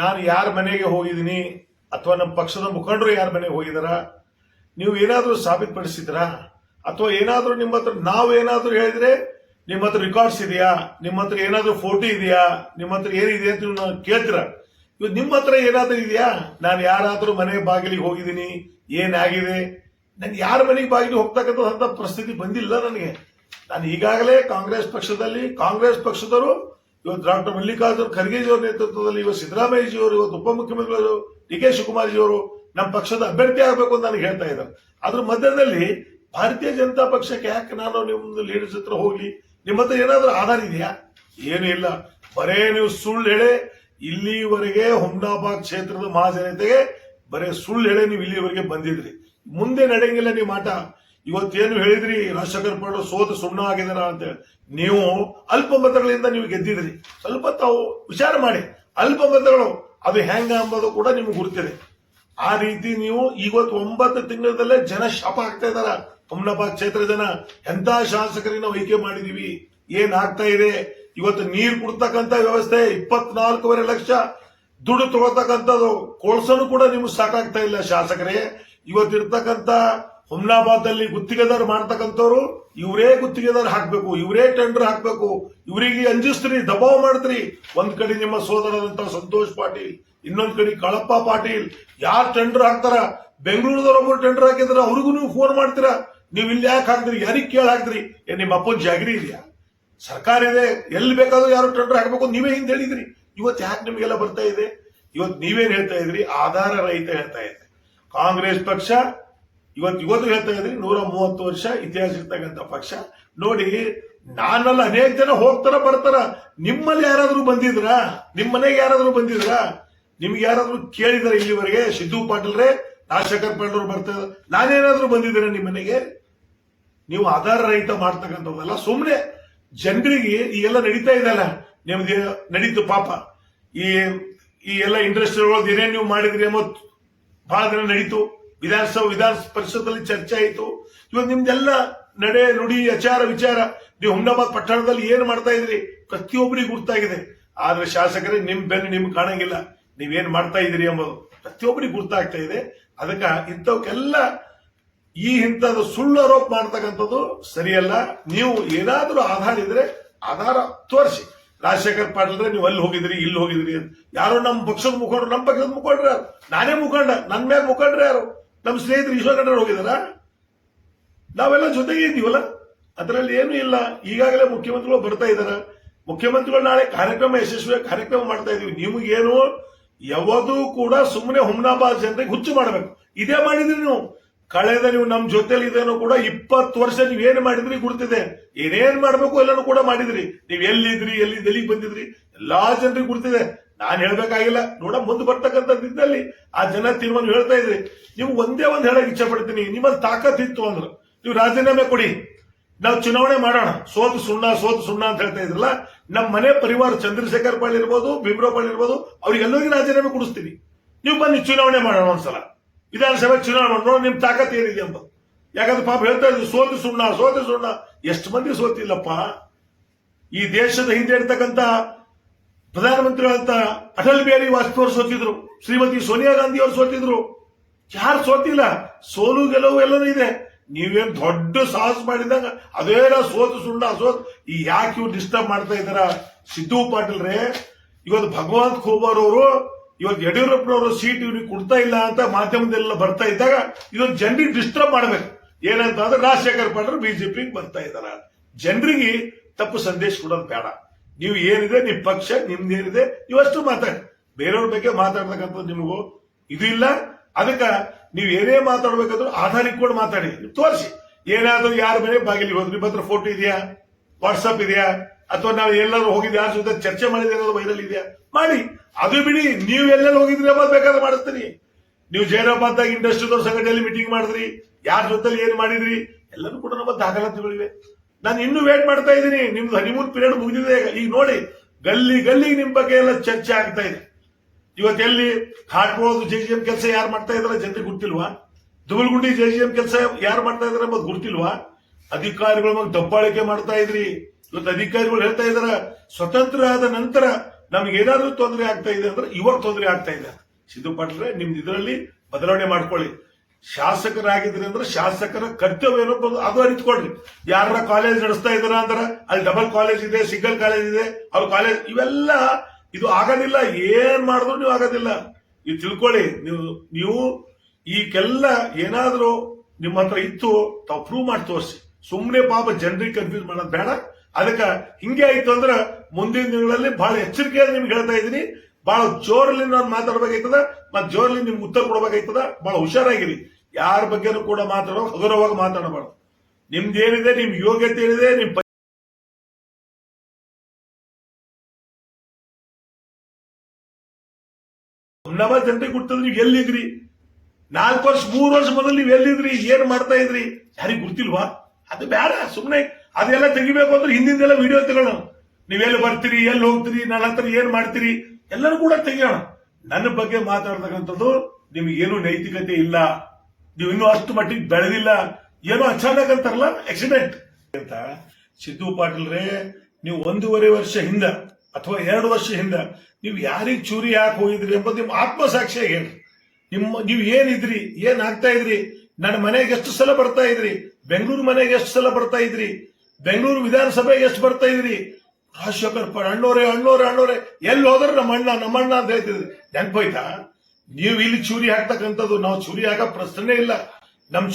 ನಾನು ಯಾರ ಮನೆಗೆ ಹೋಗಿದ್ದೀನಿ ಅಥವಾ ನಮ್ಮ ಪಕ್ಷದ ಮುಖಂಡರು ಯಾರ ಮನೆಗೆ ಹೋಗಿದಾರ, ನೀವು ಏನಾದರೂ ಸಾಬೀತುಪಡಿಸಿದ್ರಾ? ಅಥವಾ ಏನಾದರೂ ನಿಮ್ಮ ಹತ್ರ ನಾವು ಏನಾದರೂ ಹೇಳಿದ್ರೆ ನಿಮ್ಮ ಹತ್ರ ರೆಕಾರ್ಡ್ಸ್ ಇದೆಯಾ? ನಿಮ್ಮ ಹತ್ರ ಏನಾದರೂ ಫೋಟೋ ಇದೆಯಾ? ನಿಮ್ಮ ಹತ್ರ ಏನಿದೆ ಅಂತ ನೀವು ಕೇಳ್ತೀರಾ? ಇವತ್ತು ನಿಮ್ಮ ಹತ್ರ ಏನಾದರೂ ಇದೆಯಾ? ನಾನು ಯಾರಾದರೂ ಮನೆ ಬಾಗಿಲಿಗೆ ಹೋಗಿದ್ದೀನಿ, ಏನಾಗಿದೆ? ನಾನು ಯಾರ ಮನೆಗೆ ಬಾಗಿಲಿಗೆ ಹೋಗ್ತಕ್ಕಂಥ ಪರಿಸ್ಥಿತಿ ಬಂದಿಲ್ಲ ನನಗೆ. ನಾನು ಈಗಾಗಲೇ ಕಾಂಗ್ರೆಸ್ ಪಕ್ಷದಲ್ಲಿ ಕಾಂಗ್ರೆಸ್ ಪಕ್ಷದವರು ಇವತ್ತು ಡಾಕ್ಟರ್ ಮಲ್ಲಿಕಾರ್ಜುನ್ ಖರ್ಗೆಜಿಯವರ ನೇತೃತ್ವದಲ್ಲಿ ಇವತ್ತು ಸಿದ್ದರಾಮಯ್ಯಜಿಯವರು ಇವತ್ತು ಉಪಮುಖ್ಯಮಂತ್ರಿಗಳು ಡಿ ಕೆ ಶಿವಕುಮಾರ್ಜಿಯವರು ನಮ್ಮ ಪಕ್ಷದ ಅಭ್ಯರ್ಥಿ ಆಗಬೇಕು ಅಂತ ನನಗೆ ಹೇಳ್ತಾ ಇದ್ದಾರೆ ಅದ್ರ ಮಧ್ಯದಲ್ಲಿ ಭಾರತೀಯ ಜನತಾ ಪಕ್ಷಕ್ಕೆ ಯಾಕೆ ನಾನು ನಿಮ್ಮದು ಲೀಡರ್ಸ್ ಹತ್ರ ಹೋಗಿ ನಿಮ್ಮ ಹತ್ರ ಏನಾದರೂ ಆಧಾರ ಇದೆಯಾ? ಏನು ಇಲ್ಲ. ಬರೇ ನೀವು ಸುಳ್ಳು ಹೇಳಿ, ಇಲ್ಲಿವರೆಗೆ ಹುಮ್ನಾಬಾದ್ ಕ್ಷೇತ್ರದ ಮಹಾಜನತೆಗೆ ಬರೇ ಸುಳ್ಳು ಹೇಳಿ ನೀವು ಇಲ್ಲಿವರೆಗೆ ಬಂದಿದ್ರಿ. ಮುಂದೆ ನಡೆಯಂಗಿಲ್ಲ ನೀವು ಮಾಟ. ಇವತ್ತೇನು ಹೇಳಿದ್ರಿ, ರಾಜಶೇಖರ್ ಪಾಟೀಲ್ ಸೋತು ಸುಣ್ಣ ಆಗಿದಾರ ಅಂತ ನೀವು ಅಲ್ಪ ಮತಗಳಿಂದ ನೀವು ಗೆದ್ದಿದ್ರಿ. ಸ್ವಲ್ಪ ತಾವು ವಿಚಾರ ಮಾಡಿ. ಅಲ್ಪ ಮತಗಳು ಅದು ಹೆಂಗ ಅಂಬೋದು ಕೂಡ ನಿಮ್ಗೆ ಗುರುತಿದೆ. ಆ ರೀತಿ ನೀವು ಇವತ್ತು ಒಂಬತ್ತು ತಿಂಗಳದಲ್ಲೇ ಜನ ಶಾಪ ಆಗ್ತಾ ಇದಾರ ಹುಮ್ನಾಬಾದ್ ಕ್ಷೇತ್ರ ಜನ. ಎಂತ ಶಾಸಕರಿಗೆ ನಾವು ಮಾಡಿದೀವಿ. ಏನ್ ಆಗ್ತಾ ಇದೆ? ಇವತ್ತು ನೀರು ಕೊಡ್ತಕ್ಕಂತ ವ್ಯವಸ್ಥೆ, ಇಪ್ಪತ್ನಾಲ್ಕೂವರೆ ಲಕ್ಷ ದುಡ್ಡು ತಗೊಳ್ತಕ್ಕಂಥದ್ದು ಕೊಳ್ಸನು ಕೂಡ ನಿಮ್ಗೆ ಸಾಕಾಗ್ತಾ ಇಲ್ಲ ಶಾಸಕರೇ. ಇವತ್ತಿರ್ತಕ್ಕಂಥ ಹುಮ್ನಾಬಾದಲ್ಲಿ ಗುತ್ತಿಗೆದಾರ್ ಮಾಡ್ತಕ್ಕಂಥವ್ರು, ಇವರೇ ಗುತ್ತಿಗೆದಾರ ಹಾಕ್ಬೇಕು, ಇವರೇ ಟೆಂಡರ್ ಹಾಕ್ಬೇಕು, ಇವರಿಗೆ ಅಂಜಿಸ್ತ್ರಿ ದಬಾವ್ ಮಾಡ್ತೀರಿ. ಒಂದ್ ಕಡೆ ನಿಮ್ಮ ಸೋದರದಂತ ಸಂತೋಷ್ ಪಾಟೀಲ್, ಇನ್ನೊಂದ್ ಕಡೆ ಕಳಪ್ಪ ಪಾಟೀಲ್. ಯಾರು ಟೆಂಡರ್ ಹಾಕ್ತಾರ? ಬೆಂಗಳೂರದವ್ರು ಒಬ್ಬರು ಟೆಂಡರ್ ಹಾಕಿದ್ರ ಅವ್ರಿಗೂ ನೀವು ಫೋನ್ ಮಾಡ್ತೀರಾ. ನೀವು ಇಲ್ಲಿ ಯಾಕೆ ಹಾಕ್ತೀರಿ ಯಾರಿಗೆ ಕೇಳಿ ಹಾಕ್ತೀರಿ ಏನ್ ನಿಮ್ಮ ಅಪ್ಪನ ಜಾಗರಿ ಇದೆಯಾ? ಸರ್ಕಾರ ಇದೆ, ಎಲ್ಲಿ ಬೇಕಾದ್ರೂ ಯಾರು ಟೆಂಡರ್ ಹಾಕಬೇಕು ನೀವೇ ಹಿಂದೆ ಹೇಳಿದ್ರಿ. ಇವತ್ತು ಯಾಕೆ ನಿಮಗೆಲ್ಲ ಬರ್ತಾ ಇದೆ? ಇವತ್ತು ನೀವೇನ್ ಹೇಳ್ತಾ ಇದ್ರಿ? ಆಧಾರ ರಹಿತ ಹೇಳ್ತಾ ಇದೆ ಕಾಂಗ್ರೆಸ್ ಪಕ್ಷ ಇವತ್ತು ಇವತ್ತು ಹೇಳ್ತಾ ಇದ್ರಿ ನೂರ ಮೂವತ್ತು ವರ್ಷ ಇತಿಹಾಸ ಇರ್ತಕ್ಕಂಥ ಪಕ್ಷ. ನೋಡಿ, ನಾನಲ್ಲ ಅನೇಕ ಜನ ಹೋಗ್ತಾರ, ಬರ್ತಾರ. ನಿಮ್ಮಲ್ಲಿ ಯಾರಾದ್ರೂ ಬಂದಿದ್ರಾ? ನಿಮ್ಮ ಮನೆಗೆ ಯಾರಾದ್ರೂ ಬಂದಿದ್ರಾ? ನಿಮ್ಗೆ ಯಾರಾದ್ರೂ ಕೇಳಿದಾರೆ ಇಲ್ಲಿವರೆಗೆ? ಸಿದ್ದು ಪಾಟೀಲ್ರೇ ರಾಜಶೇಖರ್ ಪಾಟೀಲ್ ಬರ್ತಾರೆ ನಾನೇನಾದ್ರೂ ಬಂದಿದ್ದೀರ ನಿಮ್ಮ ಮನೆಗೆ? ನೀವು ಆಧಾರ ರಹಿತ ಮಾಡ್ತಕ್ಕಂಥದ್ದಲ್ಲ. ಸುಮ್ಮನೆ ಜನರಿಗೆ ಈ ಎಲ್ಲ ನಡೀತಾ ಇದೆಯಲ್ಲ ನಿಮ್ಗೆ ನಡೀತು ಪಾಪ. ಈ ಈ ಎಲ್ಲ ಇಂಡಸ್ಟ್ರಿಗಳು ಏನೇನು ನೀವು ಮಾಡಿದ್ರಿ ಎಂಬತ್ತು ಬಹಳ ದಿನ ನಡೀತು. ವಿಧಾನಸಭಾ ವಿಧಾನ ಪರಿಷತ್ತಲ್ಲಿ ಚರ್ಚೆ ಆಯಿತು. ಇವತ್ತು ನಿಮ್ದೆಲ್ಲ ನಡೆ, ನುಡಿ ಆಚಾರ ವಿಚಾರ, ನೀವು ಹುಮ್ನಾಬಾದ್ ಪಟ್ಟಣದಲ್ಲಿ ಏನ್ ಮಾಡ್ತಾ ಇದ್ರಿ ಪ್ರತಿಯೊಬ್ಬರಿಗೂ ಗುರ್ತಾಗಿದೆ. ಆದ್ರೆ ಶಾಸಕರೇ, ನಿಮ್ ಬೆನ್ನು ನಿಮ್ಗೆ ಕಾಣಂಗಿಲ್ಲ. ನೀವೇನ್ ಮಾಡ್ತಾ ಇದ್ರಿ ಎಂಬುದು ಪ್ರತಿಯೊಬ್ಬರಿಗೂ ಗುರ್ತಾಗ್ತಾ ಇದೆ. ಅದಕ್ಕ ಇಂಥವಕ್ಕೆಲ್ಲ ಈ ಇಂಥದ್ದು ಸುಳ್ಳು ಆರೋಪ ಮಾಡ್ತಕ್ಕಂಥದ್ದು ಸರಿಯಲ್ಲ. ನೀವು ಏನಾದ್ರೂ ಆಧಾರ ಇದ್ರೆ ಆಧಾರ ತೋರಿಸಿ. ರಾಜಶೇಖರ್ ಪಾಟೀಲ್ರೆ ನೀವು ಅಲ್ಲಿ ಹೋಗಿದ್ರಿ, ಇಲ್ಲಿ ಹೋಗಿದ್ರಿ ಅಂತ. ಯಾರೋ ನಮ್ಮ ಪಕ್ಷದ ಮುಖಂಡರು, ನಮ್ಮ ಪಕ್ಷದ ಮುಖಂಡ್ರು ನಾನೇ ಮುಖಂಡ ನನ್ನ ಮೇಲೆ ಮುಖಂಡ್ರೆ ಯಾರು? ನಮ್ಮ ಸ್ನೇಹಿತರು ಈಶ್ವರ ಹೋಗಿದಾರ ನಾವೆಲ್ಲ ಜೊತೆಗೆ ಇದ್ದೀವಲ್ಲ ಅದರಲ್ಲಿ ಏನು ಇಲ್ಲ. ಈಗಾಗಲೇ ಮುಖ್ಯಮಂತ್ರಿಗಳು ಬರ್ತಾ ಇದಾರ ಮುಖ್ಯಮಂತ್ರಿಗಳು ನಾಳೆ ಕಾರ್ಯಕ್ರಮ ಯಶಸ್ವಿ ಕಾರ್ಯಕ್ರಮ ಮಾಡ್ತಾ ಇದೀವಿ ನಿಮಗೇನು ಯಾವುದೂ ಕೂಡ ಸುಮ್ಮನೆ ಹುಮ್ನಾಬಾದ್ ಜನರಿಗೆ ಹುಚ್ಚು ಮಾಡಬೇಕು. ಇದೇ ಮಾಡಿದ್ರಿ ನೀವು. ಕಳೆದ ನೀವು ನಮ್ಮ ಜೊತೆಲಿ ಇದೇನು ಕೂಡ ಇಪ್ಪತ್ತು ವರ್ಷ ನೀವ್ ಏನ್ ಮಾಡಿದ್ರಿ ಗುರ್ತಿದೆ. ಏನೇನ್ ಮಾಡಬೇಕು ಎಲ್ಲನೂ ಕೂಡ ಮಾಡಿದ್ರಿ. ನೀವು ಎಲ್ಲಿದ್ರಿ, ಎಲ್ಲಿ, ಎಲ್ಲಿಗೆ ಬಂದಿದ್ರಿ? ಎಲ್ಲಾ ಜನರಿಗೆ ಗುರ್ತಿದೆ. ನಾನ್ ಹೇಳ್ಬೇಕಾಗಿಲ್ಲ. ನೋಡ, ಮುಂದೆ ಬರ್ತಕ್ಕಂಥದ್ದಿದ್ದಲ್ಲಿ ಆ ಜನ ತೀರ್ಮಾನ ಹೇಳ್ತಾ ಇದ್ರಿ, ನೀವು ಒಂದೇ ಒಂದು ಹೇಳಕ್ ಇಚ್ಛೆ ಪಡ್ತೀನಿ. ನಿಮ್ಮಲ್ಲಿ ತಾಕತ್ ಇತ್ತು ಅಂದ್ರೆ, ನೀವು ರಾಜೀನಾಮೆ ಕೊಡಿ. ನಾವು ಚುನಾವಣೆ ಮಾಡೋಣ. ಸೋತು ಸುಣ್ಣ ಸೋತು ಸುಣ್ಣ ಅಂತ ಹೇಳ್ತಾ ಇದ್ರಲ್ಲ ನಮ್ಮ ಮನೆ ಪರಿವಾರ ಚಂದ್ರಶೇಖರ್ ಪಾಳ್ ಇರ್ಬೋದು ಭೀಮರಾವ್ ಪಾಳ್ ಇರ್ಬೋದು, ಅವ್ರಿಗೆಲ್ಲರಿಗೂ ರಾಜೀನಾಮೆ ಕೊಡಿಸ್ತೀನಿ ನೀವು ಬನ್ನಿ ಚುನಾವಣೆ ಮಾಡೋಣ ಒಂದ್ಸಲ. ವಿಧಾನಸಭೆ ಚುನಾವಣೆ ಮಾಡೋಣ. ನೋಡಿ ನಿಮ್ ತಾಕತ್ ಏನಿದೆ ಅಂತ. ಯಾಕಂದ್ರೆ ಪಾಪ ಹೇಳ್ತಾ ಇದ್ರು, ಸೋತು ಸುಣ್ಣ ಸೋತು ಸುಣ್ಣ. ಎಷ್ಟು ಮಂದಿ ಸೋತಿಲ್ಲಪ್ಪ? ಈ ದೇಶದ ಹಿಂದೆ ಇರ್ತಕ್ಕಂಥ ಪ್ರಧಾನಮಂತ್ರಿಗಳಂತ ಅಟಲ್ ಬಿಹಾರಿ ವಾಜಪೇಯಿ ಸೋತಿದ್ರು. ಶ್ರೀಮತಿ ಸೋನಿಯಾ ಗಾಂಧಿ ಅವರು ಸೋತಿದ್ರು. ಯಾರು ಸೋತಿಲ್ಲ? ಸೋಲು ಗೆಲುವು ಎಲ್ಲರೂ ಇದೆ. ನೀವೇನ್ ದೊಡ್ಡ ಸಾಹಸ ಮಾಡಿದಾಗ ಅದೇನ ಸೋತು ಸುಳ್ಳ ಸೋತ್ ಈ ಯಾಕೆ ಇವ್ರು ಡಿಸ್ಟರ್ಬ್ ಮಾಡ್ತಾ ಇದಾರ ಸಿದ್ದು ಪಾಟೀಲ್ರೇ ಇವತ್ತು ಭಗವಂತ ಖೋಬಾರ್ ಅವರು, ಇವತ್ತು ಯಡಿಯೂರಪ್ಪನವರು ಸೀಟ್ ಇವ್ರಿಗೆ ಕೊಡ್ತಾ ಇಲ್ಲ ಅಂತ ಮಾಧ್ಯಮದಲ್ಲೆಲ್ಲ ಬರ್ತಾ ಇದ್ದಾಗ ಇದೊಂದು ಜನರಿಗೆ ಡಿಸ್ಟರ್ಬ್ ಮಾಡ್ಬೇಕು. ಏನಂತ ಅಂದ್ರೆ ರಾಜಶೇಖರ್ ಪಾಟೀಲ್ ಬಿಜೆಪಿಗೆ ಬರ್ತಾ ಇದಾರ ಜನರಿಗೆ ತಪ್ಪು ಸಂದೇಶ ಕೊಡೋದು ಬೇಡ. ನೀವು ಏನಿದೆ, ನಿಮ್ ಪಕ್ಷ ನಿಮ್ದೇನಿದೆ ನೀವಷ್ಟು ಮಾತಾಡಿ. ಬೇರೆಯವ್ರ ಬಗ್ಗೆ ಮಾತಾಡ್ತಕ್ಕಂಥದ್ದು ನಿಮಗೂ ಇದು ಇಲ್ಲ. ಅದಕ್ಕ ನೀವು ಏನೇ ಮಾತಾಡ್ಬೇಕಾದ್ರೂ ಆಧಾರ ಇಟ್ಕೊಂಡು ಮಾತಾಡಿ. ತೋರಿಸಿ. ಏನಾದ್ರೂ ಯಾರ ಮನೆ ಬಾಗಿಲಿಗೆ ಹೋದ್ರಿ ನಿಮ್ಮ ಹತ್ರ ಫೋಟೋ ಇದೆಯಾ? ವಾಟ್ಸಪ್ ಇದೆಯಾ? ಅಥವಾ ನಾವು ಎಲ್ಲರೂ ಹೋಗಿದ್ದೆ ಯಾರ ಜೊತೆ ಚರ್ಚೆ ಮಾಡಿದ್ರೆ ಅನ್ನೋದು ವೈರಲ್ ಇದೆಯಾ? ಮಾಡಿ. ಅದು ಬಿಡಿ, ನೀವು ಎಲ್ಲೆಲ್ಲಿ ಹೋಗಿದ್ರಿ ಅನ್ನೋದು ಬೇಕಾದ್ರೆ ಮಾಡಿಸ್ತೀನಿ. ನೀವು ಜೈರಾಬಾದ್ದಾಗ ಇಂಡಸ್ಟ್ರಿದವ್ರ ಸಂಘಟನೆಯಲ್ಲಿ ಮೀಟಿಂಗ್ ಮಾಡಿದ್ರಿ, ಯಾರ ಜೊತೆ ಏನ್ ಮಾಡಿದ್ರಿ ಎಲ್ಲರೂ ಕೂಡ ನಮ್ಮ ದಾಖಲಾತಿಗಳಿವೆ. ನಾನು ಇನ್ನೂ ವೇಟ್ ಮಾಡ್ತಾ ಇದ್ದೀನಿ. ನಿಮ್ದು ಹನಿಮೂನ್ ಪೀರಿಯಡ್ ಮುಗಿದಿದೆ ಈಗ. ನೋಡಿ, ಗಲ್ಲಿ ಗಲ್ಲಿಗೆ ನಿಮ್ ಬಗ್ಗೆ ಎಲ್ಲ ಚರ್ಚೆ ಆಗ್ತಾ ಇದೆ. ಇವತ್ತೆಲ್ಲಿ ಹಾಡ್ಕೊಳ್ಳೋದು ಜೆ ಜಿ ಎಂ ಕೆಲಸ ಯಾರು ಮಾಡ್ತಾ ಇದಾರೆ ಜನರಿಗೆ ಗೊತ್ತಿಲ್ವಾ? ದುಬಲ್ಗುಂಡಿ ಜೆ ಜಿ ಎಂ ಕೆಲಸ ಯಾರು ಮಾಡ್ತಾ ಇದಾರೆ ಎಂಬುದು ಗೊತ್ತಿಲ್ವಾ? ಅಧಿಕಾರಿಗಳ ಮೇಲೆ ದಬ್ಬಾಳಿಕೆ ಮಾಡ್ತಾ ಇದ್ರಿ. ಇವತ್ತು ಅಧಿಕಾರಿಗಳು ಹೇಳ್ತಾ ಇದಾರ ಸ್ವತಂತ್ರ ಆದ ನಂತರ ನಮ್ಗೆ ಏನಾದ್ರೂ ತೊಂದರೆ ಆಗ್ತಾ ಇದೆ ಅಂದ್ರೆ ಇವಾಗ ತೊಂದರೆ ಆಗ್ತಾ ಇದೆ. ಸಿದ್ದು ಪಾಟೀಲ್ರೆ, ನಿಮ್ದು ಇದರಲ್ಲಿ ಬದಲಾವಣೆ ಮಾಡ್ಕೊಳ್ಳಿ. ಶಾಸಕರಾಗಿದ್ರಿ ಅಂದ್ರೆ ಶಾಸಕರ ಕರ್ತವ್ಯ ಏನೋ ಬಂದು ಅದು ಅರಿತುಕೊಳ್ರಿ. ಯಾರ ಕಾಲೇಜ್ ನಡೆಸ್ತಾ ಇದಾರ ಅಂದ್ರೆ ಅಲ್ಲಿ ಡಬಲ್ ಕಾಲೇಜ್ ಇದೆ ಸಿಂಗಲ್ ಕಾಲೇಜ್ ಇದೆ, ಅವ್ರ ಕಾಲೇಜ್ ಇವೆಲ್ಲ ಇದು ಆಗೋದಿಲ್ಲ, ಏನ್ ಮಾಡಿದ್ರು ನೀವು ಆಗೋದಿಲ್ಲ. ಇದು ತಿಳ್ಕೊಳ್ಳಿ, ನೀವು ನೀವು ಈ ಏನಾದರೂ ನಿಮ್ಮ ಹತ್ರ ಇತ್ತು, ತಾವು ಪ್ರೂವ್ ಮಾಡಿ ತೋರಿಸಿ. ಸುಮ್ಮನೆ ಪಾಪ ಜನರಿಗೆ ಕನ್ಫ್ಯೂಸ್ ಮಾಡೋದು ಬೇಡ. ಅದಕ್ಕೆ ಹಿಂಗೆ ಆಯ್ತು ಅಂದ್ರೆ ಮುಂದಿನ ದಿನಗಳಲ್ಲಿ ಬಹಳ ಎಚ್ಚರಿಕೆಯಾಗಿ ನಿಮ್ಗೆ ಹೇಳ್ತಾ ಇದೀನಿ ಬಹಳ ಜೋರಲ್ಲಿ ನಾನು ಮಾತಾಡ್ಬೇಕಾಯ್ತದ ಮತ್ತೆ ಜೋರಲ್ಲಿ ನಿಮ್ಗೆ ಉತ್ತರ ಕೊಡಬೇಕಾಯ್ತದ ಬಹಳ ಹುಷಾರಾಗಿರಿ. ಯಾರ ಬಗ್ಗೆನೂ ಕೂಡ ಮಾತಾಡೋ ಹಗುರವಾಗಿ ಮಾತಾಡಬಾರ್ದು. ನಿಮ್ದೇನಿದೆ, ನಿಮ್ ಯೋಗ್ಯತೆ ಏನಿದೆ ನಿಮ್ ನವ ನಮ್ಮ ಜನರಿಗೆ ಗುರ್ತದ ನೀವು ಎಲ್ಲಿದ್ರಿ? ನಾಲ್ಕು ವರ್ಷ, ಮೂರು ವರ್ಷ ಮೊದಲು ನೀವು ಎಲ್ಲಿದ್ರಿ? ಏನ್ ಮಾಡ್ತಾ ಇದ್ರಿ? ಯಾರಿಗ್ ಗುರ್ತಿಲ್ವಾ ಅದು ಬೇಡ, ಸುಮ್ನೆ ಅದೆಲ್ಲ ತೆಗಿಬೇಕು ಅಂದ್ರೆ ಹಿಂದಿಂದೆಲ್ಲ ವಿಡಿಯೋ ತೆಗೋಣ ಎಲ್ಲಿ ಬರ್ತೀರಿ, ಎಲ್ಲಿ ಹೋಗ್ತೀರಿ, ನನ್ನ ಹತ್ರ ಏನ್ ಮಾಡ್ತೀರಿ? ಎಲ್ಲರೂ ಕೂಡ ತೆಗಿಯೋಣ. ನನ್ನ ಬಗ್ಗೆ ಮಾತಾಡ್ತಕ್ಕಂಥದ್ದು ನಿಮ್ಗೆ ಏನು ನೈತಿಕತೆ ಇಲ್ಲ. ನೀವು ಇನ್ನೂ ಅಷ್ಟು ಮಟ್ಟಿಗೆ ಬೆಳೆದಿಲ್ಲ. ಏನೋ ಅಚಾನಕ್ ಅಂತಾರಲ್ಲ ಆಕ್ಸಿಡೆಂಟ್ ಅಂತ. ಸಿದ್ದು ಪಾಟೀಲ್ರೇ ನೀವು ಒಂದೂವರೆ ವರ್ಷ ಹಿಂದ ಅಥವಾ ಎರಡು ವರ್ಷ ಹಿಂದ ನೀವು ಯಾರಿಗೆ ಚೂರಿ ಯಾಕೆ ಹೋಗಿದ್ರಿ ಎಂಬುದು ನಿಮ್ಮ ಆತ್ಮಸಾಕ್ಷಿಯಾಗಿ ಹೇಳಿ ನಿಮ್ಮ, ನೀವು ಏನಿದ್ರಿ, ಏನ್ ಆಗ್ತಾ ಇದ್ರಿ, ನನ್ನ ಮನೆಗೆ ಎಷ್ಟು ಸಲ ಬರ್ತಾ ಇದ್ರಿ, ಬೆಂಗಳೂರು ಮನೆಗೆ ಎಷ್ಟು ಸಲ ಬರ್ತಾ ಇದ್ರಿ, ಬೆಂಗಳೂರು ವಿಧಾನಸಭೆಗೆ ಎಷ್ಟು ಬರ್ತಾ ಇದ್ರಿ, ರಾಜಶೇಖರ್ ಅಣ್ಣೋರೆ ಅಣ್ಣೋರೆ ಅಣ್ಣೋರೆ, ಎಲ್ಲಿ ಹೋದ್ರೆ ನಮ್ಮ ಅಣ್ಣ ನಮ್ಮ ಅಣ್ಣ ಅಂತ ಹೇಳ್ತಿದ್ರಿ. ನೆನ್ಪೋಯ್ತಾ? ನೀವು ಇಲ್ಲಿ ಚೂರಿ ಹಾಕ್ತಕ್ಕಂಥದ್ದು ನಾವು ಚೂರಿ ಹಾಕೋ ಪ್ರಶ್ನೆ ಇಲ್ಲ. ನಮ್